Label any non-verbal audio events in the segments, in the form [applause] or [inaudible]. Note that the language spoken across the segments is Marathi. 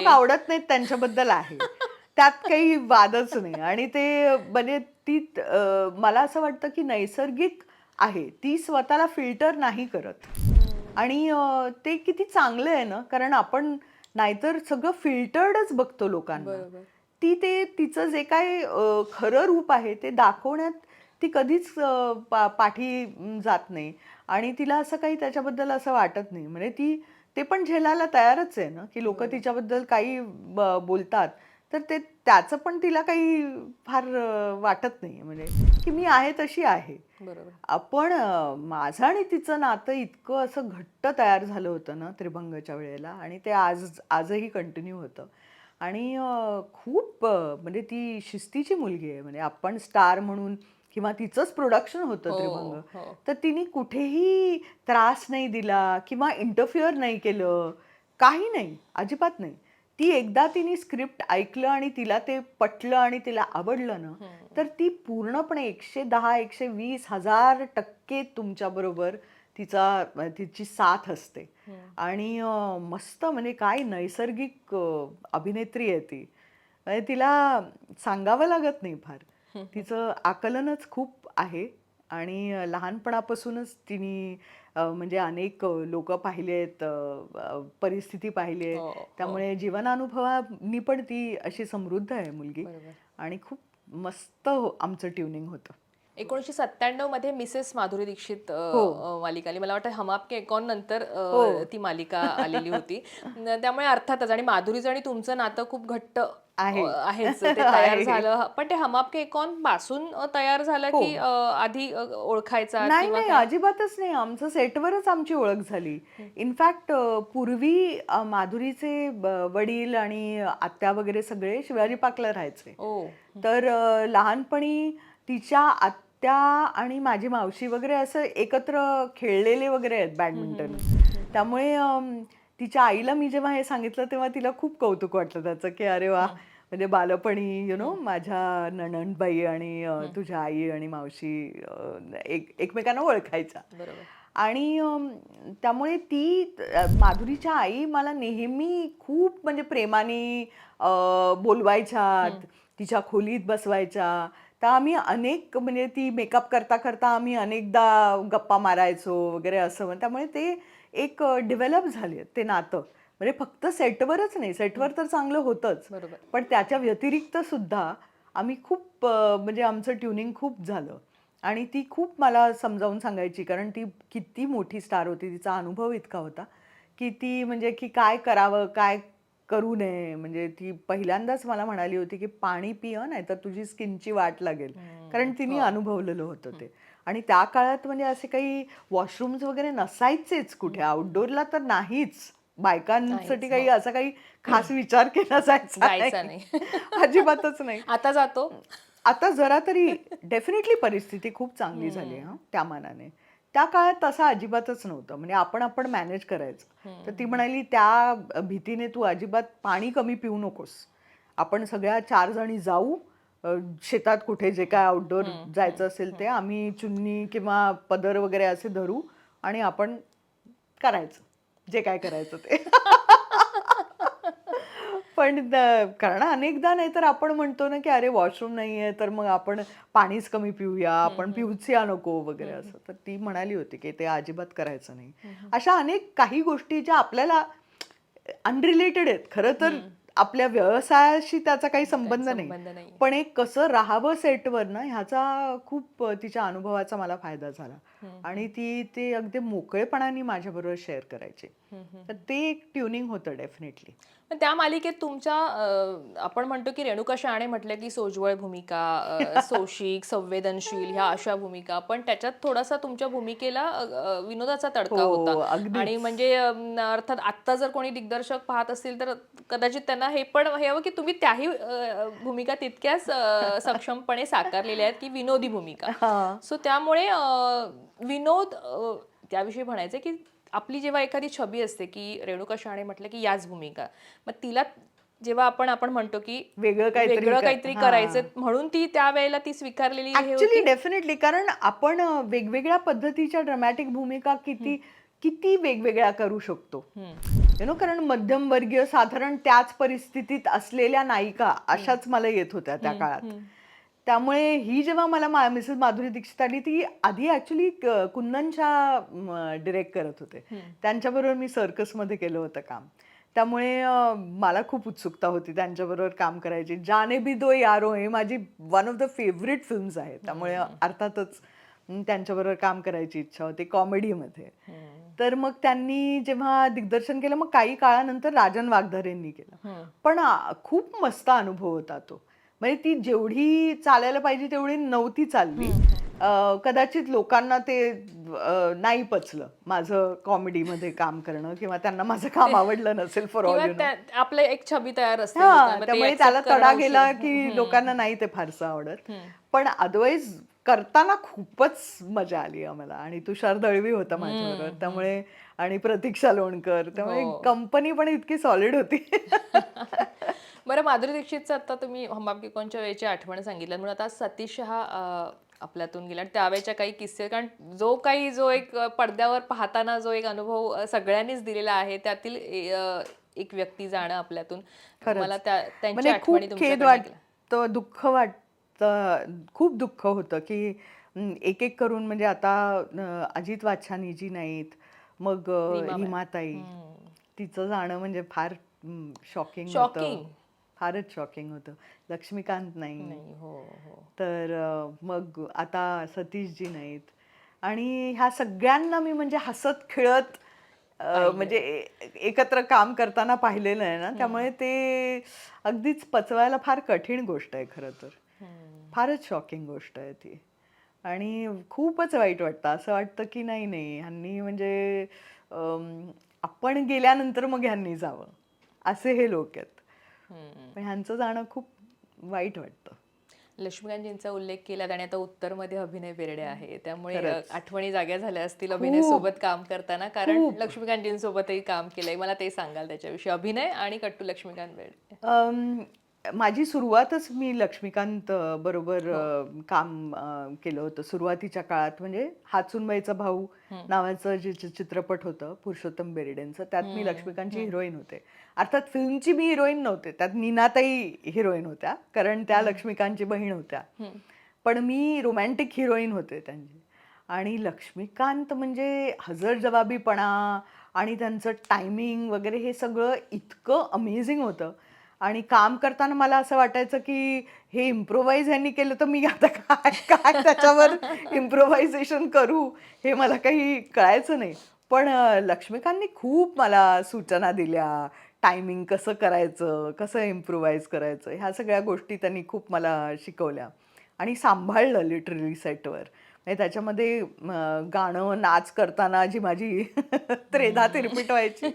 लोक आवडत नाहीत त्यांच्याबद्दल आहे. त्यात काही वादच नाही. आणि ते म्हणजे ती मला असं वाटतं की नैसर्गिक आहे. ती स्वतःला फिल्टर नाही करत. आणि ते किती चांगलं आहे ना कारण आपण नाहीतर सगळं फिल्टर्डच बघतो लोकांना. ती ते तिचं जे काय खरं रूप आहे ते दाखवण्यात ती कधीच पाठी जात नाही. आणि तिला असं काही त्याच्याबद्दल असं वाटत नाही. म्हणजे ती ते पण झेलायला तयारच आहे ना की लोक तिच्याबद्दल काही बोलतात. तर ते त्याचं पण तिला काही फार वाटत नाही म्हणजे की मी आहे तशी आहे. बरोबर. आपण अ, माझं आणि तिचं नातं इतकं असं घट्ट तयार झालं होतं ना त्रिभंगच्या वेळेला. आणि ते आज आजही कंटिन्यू होतं. आणि खूप म्हणजे ती शिस्तीची मुलगी आहे. म्हणजे आपण स्टार म्हणून किंवा तिचंच प्रोडक्शन होतं हो, त्रिभंग. हो. तर तिने कुठेही त्रास नाही दिला किंवा इंटरफिअर नाही केलं काही नाही अजिबात नाही. ती एकदा तिने स्क्रिप्ट ऐकलं आणि तिला ते पटलं आणि तिला आवडलं ना तर ती पूर्णपणे एकशे दहा एकशे वीस हजार टक्के तुमच्याबरोबर तिचा तिची साथ असते. आणि मस्त म्हणजे काय नैसर्गिक अभिनेत्री आहे ती. म्हणजे तिला सांगावं लागत नाही फार. तिचं आकलनच खूप आहे आणि लहानपणापासूनच तिने म्हणजे अनेक लोक पाहिले आहेत परिस्थिती पाहिली आहे हो, हो. त्यामुळे जीवनानुभवानी पण ती अशी समृद्ध आहे मुलगी. आणि खूप मस्त आमचं ट्युनिंग होतं एकोणीसशे सत्त्याण्णवमध्ये मिसेस माधुरी दीक्षित हो. मालिका आली मला वाटतं हम आपके एकाउन नंतर हो. ती मालिका आलेली होती [laughs] त्यामुळे अर्थातच आणि माधुरीचं आणि तुमचं नातं खूप घट्ट आहे. अ, आहेच ते [laughs] तयार. झालं पण ते हम आपके एकाउनपासून तयार झालं की अ, आधी ओळखायचा नाही? अजिबातच नाही आमचं सेटवरच आमची ओळख झाली इनफॅक्ट पूर्वी माधुरीचे वडील आणि आत्या वगैरे सगळे शिवाजी पाकला राहायचे तर लहानपणी तिच्या आत्या आणि माझी मावशी वगैरे असं एकत्र खेळलेले वगैरे आहेत बॅडमिंटन. त्यामुळे तिच्या आईला मी जेव्हा हे सांगितलं तेव्हा तिला खूप कौतुक वाटलं त्याचं की अरे वा म्हणजे बालपणी यु नो माझ्या नणंदबाई आणि तुझ्या आई आणि मावशी एक एकमेकांना ओळखायच्या. बरोबर. आणि त्यामुळे ती माधुरीच्या आई मला नेहमी खूप म्हणजे प्रेमाने बोलवायच्या तिच्या खोलीत बसवायच्या तर आम्ही अनेक म्हणजे ती मेकअप करता करता आम्ही अनेकदा गप्पा मारायचो वगैरे असं त्यामुळे ते एक डेव्हलप झाले ते नातं. म्हणजे फक्त सेटवरच नाही सेटवर तर चांगलं होतंच. बरोबर. पण त्याच्या व्यतिरिक्त सुद्धा आम्ही खूप म्हणजे आमचं ट्युनिंग खूप झालं. आणि ती खूप मला समजावून सांगायची कारण ती किती मोठी स्टार होती तिचा अनुभव इतका होता की ती म्हणजे की काय करावं काय करू नये. म्हणजे ती पहिल्यांदाच मला म्हणाली होती की पाणी पिय नाही तर तुझी स्किनची वाट लागेल. कारण तिने अनुभवलेलं होतं ते. आणि त्या काळात म्हणजे असे काही वॉशरूम्स वगैरे नसायचेच कुठे. आउटडोअरला तर नाहीच. बायकांसाठी काही असा काही खास विचार केला जायचा जायचा नाही. [laughs] अजिबातच नाही. [laughs] आता जातो. आता जरा तरी डेफिनेटली परिस्थिती खूप चांगली झाली हा त्या मानाने. त्या काळात तसं अजिबातच नव्हतं. म्हणजे आपण आपण मॅनेज करायचं. तर ती म्हणाली त्या भीतीने तू अजिबात पाणी कमी पिऊ नकोस. आपण सगळ्या चार जणी जाऊ. शेतात कुठे जे काय आउटडोर जायचं असेल ते आम्ही चुन्नी किंवा पदर वगैरे असे धरू आणि आपण करायचं. जे काय करायचं ते. पण कारण अनेकदा नाही तर आपण म्हणतो ना की अरे वॉशरूम नाहीये तर मग आपण पाणीच कमी पिऊया आपण पिऊच या नको वगैरे असं. तर ती म्हणाली होती की ते अजिबात करायचं नाही. अशा अनेक काही गोष्टी ज्या आपल्याला अनरिलेटेड आहेत. खरं तर आपल्या व्यवसायाशी त्याचा काही संबंध नाही. पण एक कसं राहावं सेटवर ना ह्याचा खूप तिच्या अनुभवाचा मला फायदा झाला. आणि ती ते अगदी मोकळेपणाने माझ्याबरोबर शेअर करायची. तर ते एक ट्युनिंग होतं डेफिनेटली. पण त्या मालिकेत तुमच्या आपण म्हणतो की रेणुका शहाणे म्हटलं की सोज्वळ भूमिका [laughs] सोशिक संवेदनशील ह्या अशा भूमिका. पण त्याच्यात थोडासा तुमच्या भूमिकेला विनोदाचा तडका हो, होता. आणि म्हणजे अर्थात आत्ता जर कोणी दिग्दर्शक पाहत असतील तर कदाचित त्यांना हे पण हे हवं की तुम्ही त्याही भूमिका तितक्याच सक्षमपणे साकारलेल्या आहेत की विनोदी भूमिका. सो त्यामुळे विनोद त्याविषयी म्हणायचं की आपली जेव्हा एखादी छबी असते की रेणुका शहाणे म्हटलं की याच भूमिका मग तिला जेव्हा आपण आपण म्हणतो की वेगळं वेगळं काहीतरी. करायचं म्हणून ती त्यावेळेला ती स्वीकारलेली डेफिनेटली कारण आपण वेगवेगळ्या पद्धतीच्या ड्रामॅटिक भूमिका किती किती वेगवेगळ्या करू शकतो. यु नो कारण मध्यमवर्गीय साधारण त्याच परिस्थितीत असलेल्या नायिका अशाच मला येत होत्या त्या काळात. त्यामुळे ही जेव्हा मला मा मिसेस माधुरी दीक्षित आली ती आधी ॲक्च्युली कुंदनच्या डिरेक्ट करत होते. त्यांच्याबरोबर मी सर्कसमध्ये केलं होतं काम. त्यामुळे मला खूप उत्सुकता होती त्यांच्याबरोबर काम करायची. जाने भी दो यारो हे माझी one of the favourite films आहे. त्यामुळे अर्थातच त्यांच्याबरोबर काम करायची इच्छा होती कॉमेडीमध्ये तर मग त्यांनी जेव्हा दिग्दर्शन केलं मग काही काळानंतर राजन वाघधरेंनी केलं. पण खूप मस्त अनुभव होता तो. म्हणजे ती जेवढी चालायला पाहिजे तेवढी नव्हती चालली. कदाचित लोकांना ते नाही पचलं माझं कॉमेडीमध्ये काम करणं किंवा त्यांना माझं काम आवडलं नसेल फॉर ऑल आपलं एक छबी तयार असते त्यामुळे त्याला तडा. गेला की लोकांना नाही ते फारसं आवडत. पण अदरवाईज करताना खूपच मजा आली आम्हाला आणि तुषार दळवी होता माझ्याबरोबर. त्यामुळे आणि प्रतीक्षा लोणकर. त्यामुळे हो. कंपनी पण इतकी सॉलिड होती. [laughs] बरं माधुरी दीक्षितचं आता तुम्ही हमाम कोणच्या वेळेची आठवण सांगितलं. म्हणून आता सतीश हा आपल्यातून गेला. आणि त्यावेळेच्या काही किस्से कारण जो काही जो एक पडद्यावर पाहताना जो एक अनुभव सगळ्यांनीच दिलेला आहे. त्यातील एक व्यक्ती जाणं आपल्यातून. मला त्या त्यांची म्हणजे आठवणी खेद वाटतं दुःख वाटतं खूप दुःख होतं की एक एक करून म्हणजे आता अजित वाच्छानी जी नाहीत मग हिमाताई तिचं जाणं म्हणजे फार शॉकिंग होतं. फारच शॉकिंग होतं. लक्ष्मीकांत नाही. हो हो. तर मग आता सतीशजी नाहीत. आणि ह्या सगळ्यांना मी म्हणजे हसत खेळत म्हणजे एकत्र काम करताना पाहिलेलं आहे ना त्यामुळे ते अगदीच पचवायला फार कठीण गोष्ट आहे खरं तर. फारच शॉकिंग गोष्ट आहे ती. आणि खूपच वाईट वाटतं. असं वाटतं की नाही नाही ह्यांनी म्हणजे आपण गेल्यानंतर मग ह्यांनी जावं. असे हे लोक आहेत. पण ह्यांचं जाणं खूप वाईट वाटतं. लक्ष्मीकांतजींचा उल्लेख केला आणि आता उत्तरमध्ये अभिनय बेर्डे आहे. त्यामुळे आठवणी जाग्या झाल्या असतील अभिनय सोबत काम करताना. कारण लक्ष्मीकांतजींसोबतही काम केलंय. मला ते सांगाल त्याच्याविषयी. अभिनय आणि कट्टू लक्ष्मीकांत बेर्डे माझी सुरुवातच मी लक्ष्मीकांत बरोबर अ, काम अ, केलं होतं सुरुवातीच्या काळात. म्हणजे हातसुनबाईचा भाऊ नावाचं जे चि- चित्रपट होतं पुरुषोत्तम बेर्डेंचं त्यात मी लक्ष्मीकांतची हिरोईन होते. अर्थात फिल्मची मी हिरोईन नव्हते. त्यात नीनाताई हिरोईन होत्या कारण त्या लक्ष्मीकांतची बहीण होत्या. पण मी रोमॅन्टिक हिरोईन होते त्यांची. आणि लक्ष्मीकांत म्हणजे हजरजबाबीपणा आणि त्यांचं टायमिंग वगैरे हे सगळं इतकं अमेझिंग होतं. आणि काम करताना मला असं वाटायचं की हे इम्प्रोव्हाइज ह्यांनी केलं तर मी आता काय काय त्याच्यावर इम्प्रोव्हायझेशन करू? हे मला काही कळायचं नाही. पण लक्ष्मीकांतनी खूप मला सूचना दिल्या. टायमिंग कसं करायचं? कसं इम्प्रोव्हाइज करायचं? ह्या सगळ्या गोष्टी त्यांनी खूप मला शिकवल्या. आणि सांभाळलं लिटरली सेटवर म्हणजे त्याच्यामध्ये गाणं नाच करताना जी माझी [laughs] त्रेधा तिरपिट व्हायची.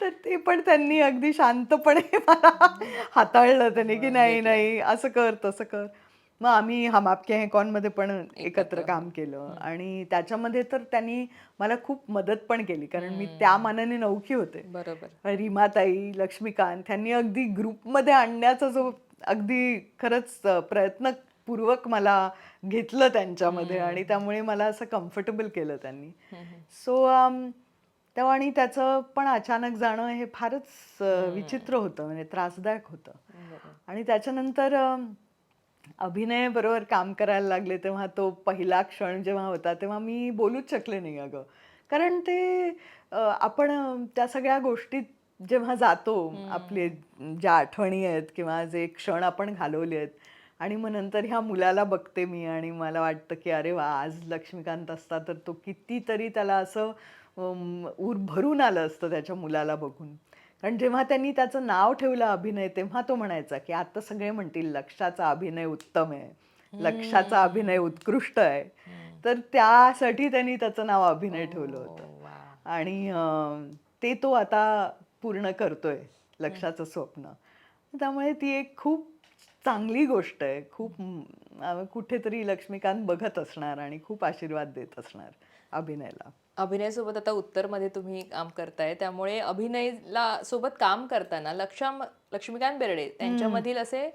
तर ते पण त्यांनी अगदी शांतपणे [laughs] मला हाताळलं त्यांनी की नाही नाही असं कर तसं कर. मग आम्ही हम आपके हैं कॉनमध्ये पण एकत्र काम केलं. आणि त्याच्यामध्ये तर त्यांनी मला खूप मदत पण केली कारण मी त्या मानाने नौकी होते. बरोबर. रीमाताई लक्ष्मीकांत त्यांनी अगदी ग्रुपमध्ये आणण्याचा जो अगदी खरंच प्रयत्नपूर्वक मला घेतलं त्यांच्यामध्ये आणि त्यामुळे मला असं कम्फर्टेबल केलं त्यांनी. सो तेव्हा आणि त्याचं पण अचानक जाणं हे फारच विचित्र होतं म्हणजे त्रासदायक होतं. आणि त्याच्यानंतर अभिनय बरोबर काम करायला लागले तेव्हा तो पहिला क्षण जेव्हा होता तेव्हा मी बोलूच शकले नाही अगं. कारण ते आपण त्या सगळ्या गोष्टीत जेव्हा जातो आपले ज्या आठवणी आहेत किंवा जे क्षण आपण घालवले आहेत आणि मग नंतर ह्या मुलाला बघते मी आणि मला वाटतं की अरे वा आज लक्ष्मीकांत असता तर तो कितीतरी त्याला असं ऊर भरून आलं असतं त्याच्या मुलाला बघून. कारण जेव्हा त्यांनी त्याचं नाव ठेवलं अभिनय तेव्हा तो म्हणायचा की आता सगळे म्हणतील लक्षाचा अभिनय उत्तम आहे. लक्षाचा अभिनय उत्कृष्ट आहे. तर त्यासाठी त्यांनी त्याचं नाव अभिनय ठेवलं होतं. आणि ते तो आता पूर्ण करतोय लक्षाचं स्वप्न. त्यामुळे ती एक खूप चांगली गोष्ट आहे. खूप कुठेतरी लक्ष्मीकांत बघत असणार आणि खूप आशीर्वाद देत असणार. अभिनयला. अभिनयासोबत आता उत्तरमध्ये तुम्ही काम करताय. त्यामुळे अभिनयला सोबत काम करताना लक्षा लक्ष्मीकांत बेर्डे त्यांच्यामधील असे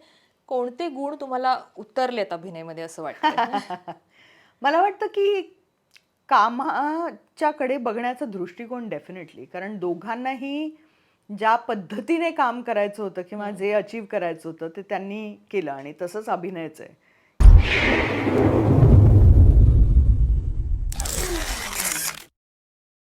कोणते गुण तुम्हाला उतरलेत अभिनयमध्ये असं वाटतं [laughs] मला वाटतं की कामाच्याकडे बघण्याचा दृष्टिकोन डेफिनेटली कारण दोघांनाही ज्या पद्धतीने काम करायचं होतं किंवा जे अचीव करायचं होतं ते त्यांनी केलं आणि तसंच अभिनयाचं आहे.